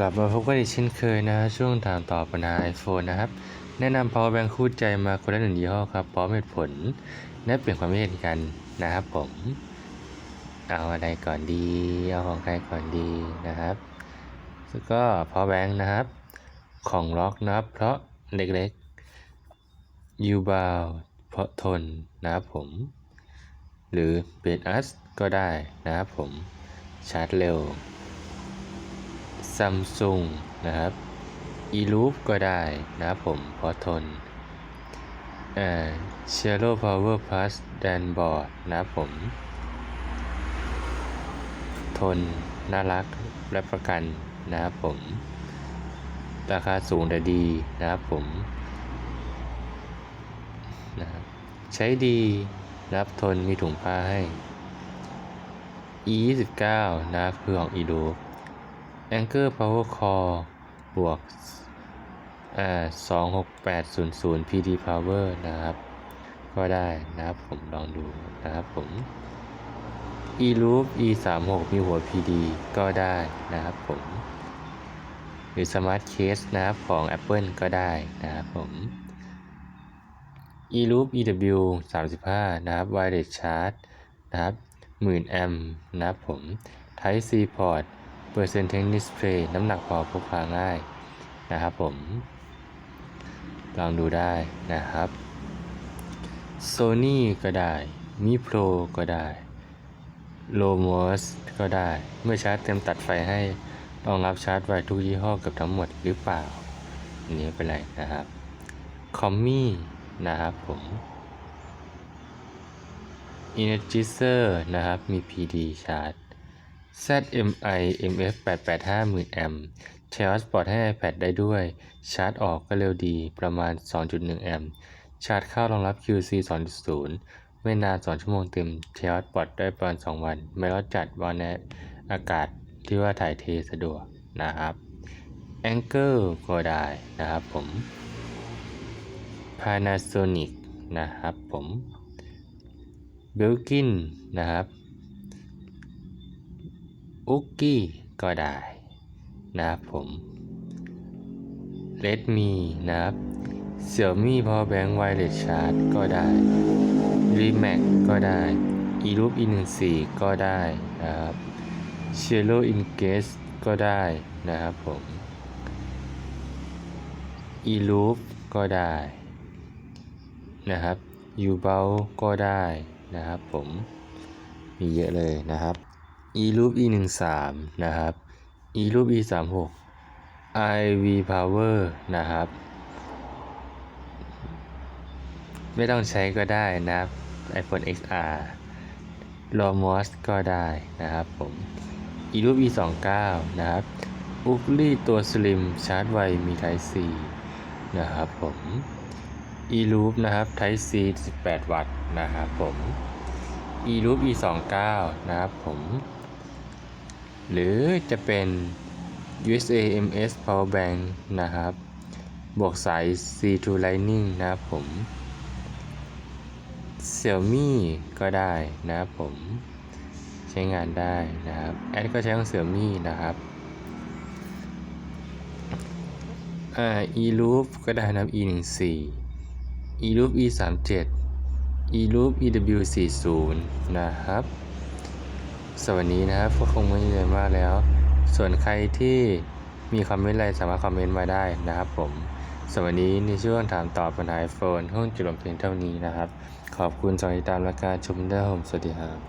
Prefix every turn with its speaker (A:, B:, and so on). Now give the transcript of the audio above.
A: กลับมาพบกันอีกเช่นเคยนะช่วงถามตอบปัญหา iPhone นะครับ แนะนำ power bank คู่ใจมาคนละหนึ่งยี่ห้อครับพร้อมเหตุผลและเปลี่ยนความคิดเห็นกันนะครับผม เอาอะไรก่อนดี เอาของใครก่อนดีนะครับแล้วก็ power bank นะครับ ของล็อกนะครับ เพราะเล็กๆ u b o u เพราะทนนะครับผม หรือ b e d u s ก็ได้นะครับผมชาร์จเร็ว ซัมซุงนะครับ e l o o p ก็ได้นะครับผมพอทนอ่าเชโ o Power Plus แดนบอร์ดนะครับผม ทน น่ารักและประกันนะครับผม ราคาสูงแต่ดีนะครับผมนะครับใช้ดีรับทนมีถุงผ้าให้ e 2 9 นะครับคือของ e l o o p Anchor Power Core บวกอ่า26800 PD Power นะครับ ก็ได้นะครับผมลองดูนะครับผม e loop e 3 6มีหัว PD ก็ได้นะครับผม หรือ Smart Case นะครับของ Apple ก็ได้นะครับผม e loop EW 35นะครับ Wireless Charge นะครับ 10,000 แอมป์นะครับผม Type C Port เปอร์เซ็นต์เทคนิสเพลย์น้ำหนักพอพกพาง่ายนะครับผม ลองดูได้นะครับ Sony ก็ได้ Mi Pro ก็ได้ Lomos ก็ได้ เมื่อชาร์จเต็มตัดไฟให้รองรับชาร์จไวทุกยี่ห้อเกับทั้งหมดหรือเปล่า อันนี้ไม่เป็นไรนะครับ c o m m i นะครับผม Energizer นะครับ มี PD ชาร์จ ZMI MF 885 10,000แอมป์ใช้ฮอตสปอตให้ iPad ได้ด้วย ชาร์จออกก็เร็วดีประมาณ 2.1 แอมป์ ชาร์จเข้ารองรับ QC 2.0 ไม่นาน 2 ชั่วโมงเต็มใช้ฮอตสปอตได้ประมาณ 2 วัน ไม่ร้อนจัดวันในอากาศที่ว่าถ่ายเทสะดวกนะครับ Anchor ก็ได้นะครับผม Panasonic นะครับผม Belkin นะครับ อุกกี้ก็ได้นะครับผม Redmi นะครับ Xiaomi Power Bank Wireless Charge ก็ได้ Remax ก็ได้ eLoop E14 ก็ได้นะครับ c h e l o Engage ก็ได้นะครับผม eLoop ก็ได้นะครับ u b o u ก็ได้นะครับผมมีเยอะเลยนะครับ eLoop E13 นะครับ eLoop E36 iV Power นะครับ ไม่ต้องใช้ก็ได้นะครับ iPhone XR r o m o s ก็ได้นะครับผม eLoop E29 นะครับ u g l y ตัว Slim ชาร์จไวมี Type C นะครับผม eLoop นะครับ Type C 18 วัตต์นะครับผม eLoop E29 นะครับผม หรือจะเป็น USA MS Power Bank นะครับ บวกสาย C2 Lightning นะครับผม Xiaomi ก็ได้นะครับผม ใช้งานได้นะครับ แอดก็ใช้ของ Xiaomi นะครับอ่า eLoop ก็ได้นะครับ E14 eLoop E37 eLoop EW40 นะครับ สวัสดีนะครับก็คงไม่เยอะมากแล้ว ส่วนใครที่มีคอมเมนต์อะไรสามารถคอมเมนต์มาได้นะครับผมสวัสดีในช่วงถามตอบปัญหาไอโฟนห้องจุดลงเพียงเท่านี้นะครับ ขอบคุณสำหรับติดตามรายการชมได้ผมสวัสดีครับ